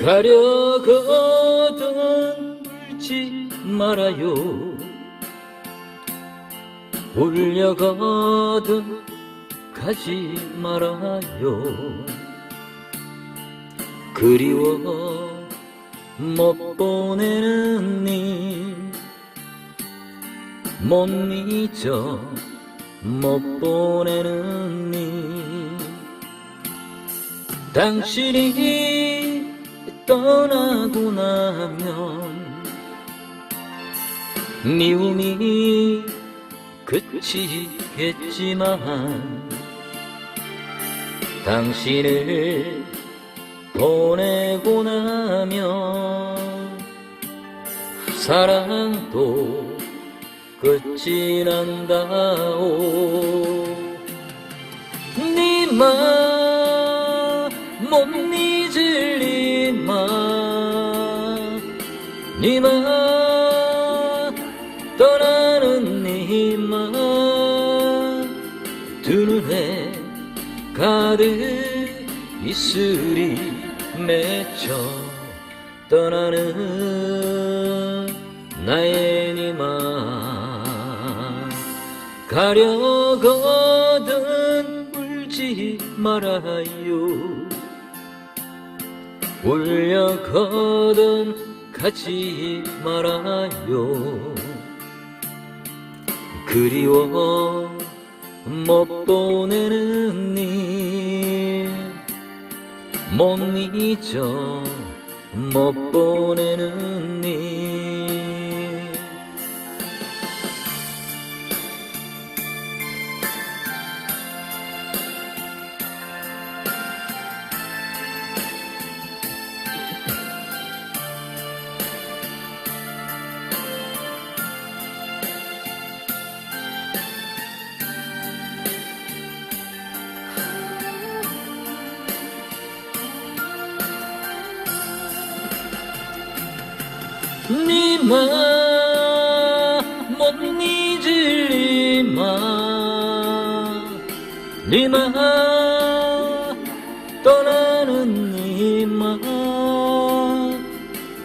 가려거든 울지 말아요. 울려거든 가지 말아요. 그리워 못 보내는 니못 잊어 못 보내는 니 당신이 떠나고 나면 미움이 그치겠지만 당신을 보내고 나면 사랑도 끝이 난다오. 니마 못 잊을 니마 떠나는 니마. 두 눈에 가득 이슬이 맺혀 떠나는 나의 니마. 가려거든 울지 말아요. 울려거든 가지 말아요. 그리워 못 보내는 니못 잊어 못 보내는 니 니마 못 잊을 니마. 니마 떠나는 니마.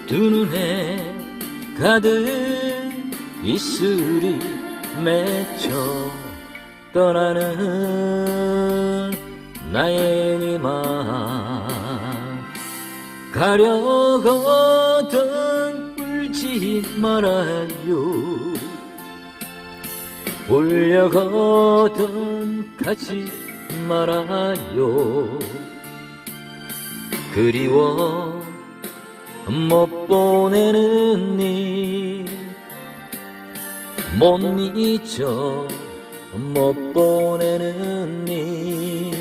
두 눈에 가득 이슬이 맺혀 떠나는 나의 니마. 가려거든 울지 말아요. 울려거든 가지 말아요. 그리워 못 보내는 니못 잊어 못 보내는 니